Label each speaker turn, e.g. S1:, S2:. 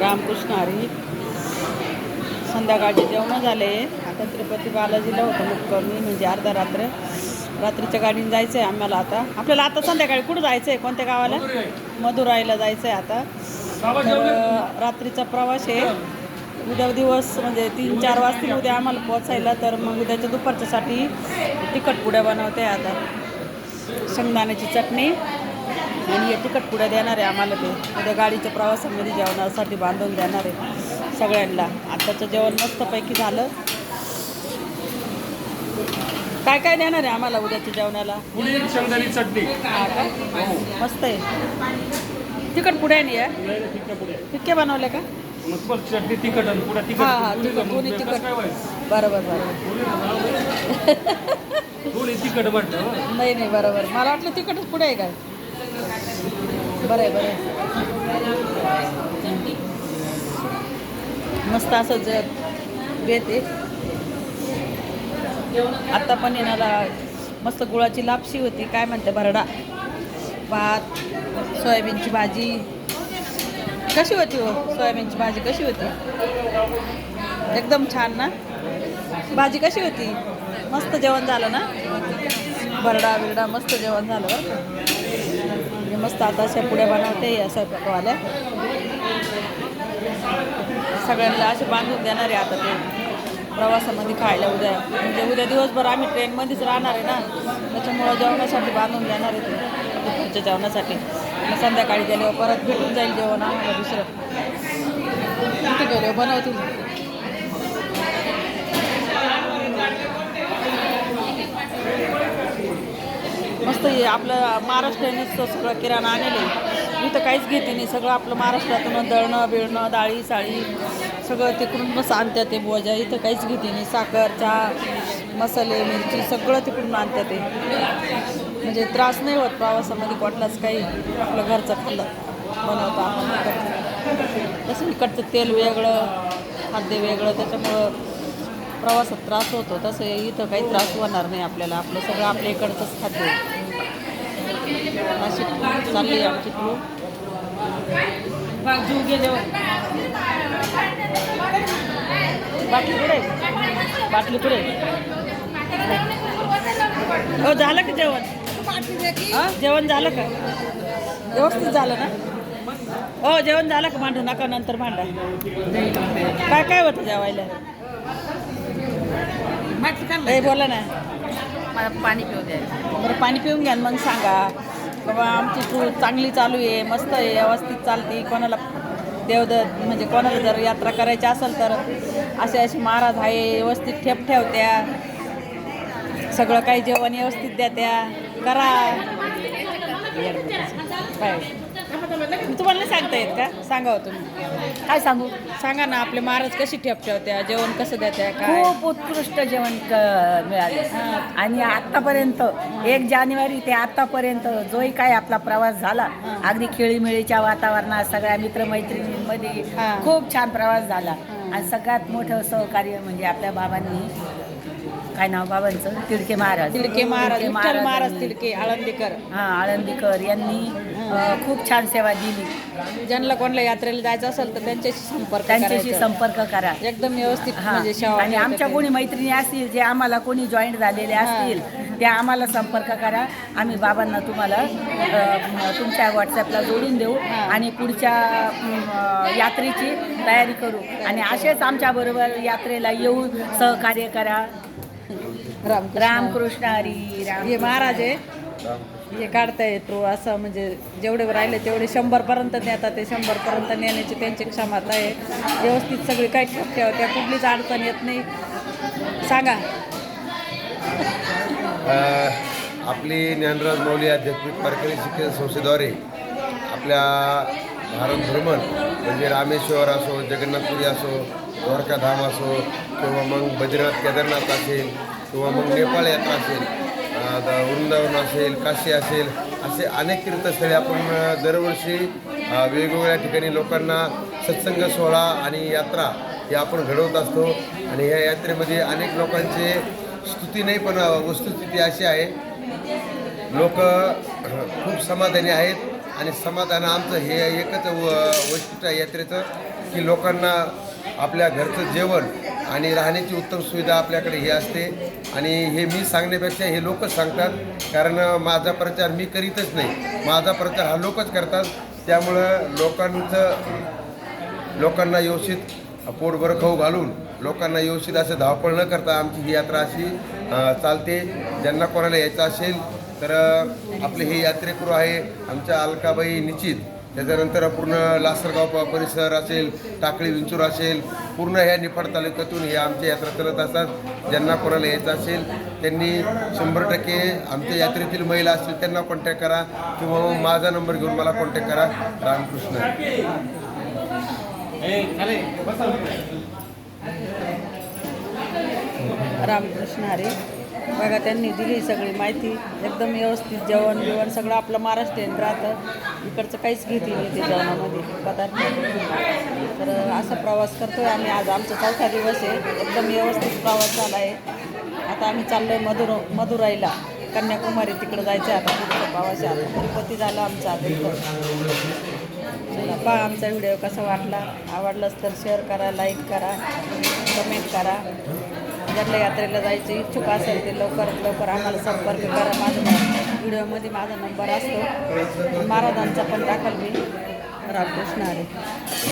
S1: रामकृष्ण हरी. संध्याकाळचे जेवण झाले. आता तिरुपती बालाजीला होतं मुक्कामी म्हणजे अर्धा रात्र. रात्रीच्या गाडीने जायचं आहे आम्हाला आता. आपल्याला आता संध्याकाळी कुठं जायचं आहे कोणत्या गावाला? मधुराईला जायचं आहे आता. तर रात्रीचा प्रवास आहे. उद्या दिवस म्हणजे तीन चार वाजतील उद्या आम्हाला पोचायला तर मग उद्याच्या दुपारच्यासाठी तिखट पुड्या बनवते आता. शेंगदाण्याची चटणी. आणि हे तिखट पुड्या देणार आहे आम्हाला ते. उद्या गाडीच्या प्रवासामध्ये जेवणासाठी बांधून देणार आहे सगळ्यांना. आत्ताचं जेवण मस्तपैकी झालं. काय काय देणार आहे आम्हाला उद्याच्या जेवणाला?
S2: पुढे शेंगदाणी चटणी.
S1: का? मस्त आहे. तिखट पुड्या नाही आहे.
S2: पुढे
S1: फिक्के बनवले का?
S2: चटणी पुढे
S1: हा हा
S2: पुढे
S1: दोन्ही? बरोबर बरोबर.
S2: पुढे म्हटलं हं.
S1: नाही नाही बरोबर. मला वाटलं तिखटच पुढे आहे काय? बरं आहे बरं आहे. मस्त असं ज बेत आत्ता पण येणारा मस्त गुळाची लापशी होती काय म्हणते भरडा? भात सोयाबीनची भाजी. कशी होती हो? सोयाबीनची भाजी कशी होती? एकदम छान ना? भाजी कशी होती? मस्त जेवण झालं ना? भरडा बिरडा मस्त जेवण झालं बरं म्हणजे मस्त आता अशा पुढे बनवते या स्वयंपाकवाल्या सगळ्यांना असे बांधून देणार आहे आता ते प्रवासामध्ये खायला उद्या. म्हणजे उद्या दिवसभर आम्ही ट्रेनमध्येच राहणार आहे ना त्याच्यामुळं जेवणासाठी बांधून देणार आहे ते. दुपारच्या जेवणासाठी. मग संध्याकाळी गेल्यावर परत भेटून जाईल जेवण आम्हाला दुसरं. तिथे गेल्यावर बनवतील. मस्त आपलं महाराष्ट्रानेच सगळं किराणा आणले मी तर काहीच घेते नाही. सगळं आपलं महाराष्ट्रातून दळणं बिळणं डाळी साळी सगळं तिकडूनच आणतात ते बोजा इथं काहीच घेते नाही. साखर चहा मसाले मिरची सगळं तिकडून आणतात ते. म्हणजे त्रास नाही होत प्रवासामध्ये कुठलाच काही. आपलं घरचं खाल्लं बनवतं आपण तसं इकडचं तेल वेगळं खाद्य वेगळं त्याच्यामुळं प्रवासात त्रास होतो. तसं इथं काही त्रास होणार नाही आपल्याला. आपलं सगळं आपल्या इकडचंच खाद्य अशी चालली आमची जीव गेले बाटली आहे? बाटली आहे? हो झालं का जेवण? हा? जेवण झालं का? व्यवस्थित झालं ना? हो जेवण झालं का? भांडू नका नंतर भांडा. काय काय होतं जेवायला? बोला ना.
S3: मला पाणी पिऊ द्या
S1: बरं पाणी पिऊन घ्या आणि मग सांगा बाबा आमची टूर चांगली चालू आहे मस्त आहे व्यवस्थित चालते कोणाला देवदत्त म्हणजे कोणाला जर यात्रा करायची असेल तर असे असे महाराज आहे व्यवस्थित ठेप ठेवत्या सगळं काही जेवण व्यवस्थित द्या त्या करा काय तुम्हाला सांगता येत का? सांगा हो तुम्ही.
S3: काय सांगू?
S1: सांगा ना आपले महाराज कशी ठेप ठेवत्या जेवण कसं देत्या काय?
S3: खूप उत्कृष्ट जेवण क- मिळाले. आणि आतापर्यंत एक जानेवारी ते आतापर्यंत जोही काय आपला प्रवास झाला अगदी खेळीमेळीच्या वातावरणात सगळ्या मित्रमैत्रिणींमध्ये. खूप छान प्रवास झाला. आणि सगळ्यात मोठं सहकार्य म्हणजे आपल्या बाबांनी काय नाव बाबांचं? तिडके महाराज.
S1: तिडके महाराज विठ्ठल महाराज तिडके आळंदीकर.
S3: हा आळंदीकर यांनी खूप छान सेवा दिली.
S1: ज्यांना कोणाला यात्रेला जायचं असेल तर त्यांच्याशी संपर्क
S3: त्यांच्याशी. संपर्क करा.
S1: एकदम व्यवस्थित
S3: हा.
S1: म्हणजे
S3: आणि आमच्या. कोणी मैत्रिणी असतील जे आम्हाला कोणी जॉईन झालेले असतील त्या आम्हाला संपर्क करा. आम्ही बाबांना तुम्हाला तुमच्या व्हॉट्सॲपला जोडून देऊ आणि पुढच्या यात्रेची तयारी करू. आणि असेच आमच्याबरोबर यात्रेला येऊन सहकार्य करा.
S1: रामकृष्ण.
S3: रामकृष्ण हरी राम
S1: हे महाराज आहे हे काढताय तो असं म्हणजे जेवढे राहिले तेवढे शंभर पर्यंत नेतात. ते शंभर पर्यंत नेण्याची त्यांची क्षमता आहे. व्यवस्थित सगळी काही ठेव त्या कुठलीच अडचण येत नाही. सांगा.
S4: आपली ज्ञानराज मौली आध्यात्मिक वारकरी शिक्षण संस्थेद्वारे आपल्या भारत भ्रमण म्हणजे रामेश्वर असो जगन्नाथपुरी असो द्वारकाधाम असो किंवा मग बद्रीनाथ केदारनाथ असेल किंवा मग नेपाळ यात्रा असेल वृंदावन असेल काशी असेल असे अनेक तीर्थस्थळे आपण दरवर्षी वेगवेगळ्या ठिकाणी लोकांना सत्संग सोहळा आणि यात्रा हे आपण घडवत असतो. आणि ह्या यात्रेमध्ये अनेक लोकांचे स्तुती नाही पण वस्तुस्थिती अशी आहे. लोक खूप समाधानी आहेत आणि समाधान आमचं हे एकच व- वैशिष्ट्य आहे यात्रेचं की लोकांना आपल्या घरचं जेवण आणि राहण्याची उत्तम सुविधा आपल्याकडे हे असते. आणि हे मी सांगण्यापेक्षा हे लोकच सांगतात. कारण माझा प्रचार मी करीतच नाही. माझा प्रचार हा लोकच करतात. त्यामुळं लोकांचं लोकांना व्यवस्थित पोटभर खाऊ घालून लोकांना व्यवस्थित असं धावपळ न करता आमची ही यात्रा अशी चालते. ज्यांना कोणाला यायचं असेल तर आपले हे यात्रेकरू आहे आमच्या अलकाबाई निश्चित. त्याच्यानंतर पूर्ण लासरगाव परिसर असेल टाकळी विंचूर असेल पूर्ण ह्या निफाड तालुक्यातून हे आमच्या यात्रा चालत असतात. ज्यांना कोणाला यायचं असेल त्यांनी शंभर टक्के आमच्या यात्रेतील महिला असतील त्यांना कॉन्टॅक्ट करा. किंवा माझा नंबर घेऊन मला कॉन्टॅक्ट करा. रामकृष्ण.
S1: रामकृष्ण हरी. बघा त्यांनी दिली सगळी माहिती. एकदम व्यवस्थित जेवण बिवण सगळं आपलं महाराष्ट्रीयन राहतं. इकडचं काहीच घेते नाही ते जेवणामध्ये पदार्थ. तर असा प्रवास करतोय आम्ही आज. आमचा चौथा दिवस आहे. एकदम व्यवस्थित प्रवास झाला आहे. आता आम्ही चाललो आहे मधुर मधुराईला कन्याकुमारी तिकडं जायचं आहे आता. पुढचा प्रवास आहे. आता तिरुपती झालं आमचं आता इकडं चला पहा आमचा व्हिडिओ कसा वाटला. आवडलाच तर शेअर करा लाईक करा कमेंट करा. ज्यांना यात्रेला जायची इच्छुक असेल ते लवकरात लवकर आम्हाला संपर्क करा. माझा व्हिडिओमध्ये माझा नंबर असतो. महाराजांचा पण टाकाल मी. रामकृष्ण हरे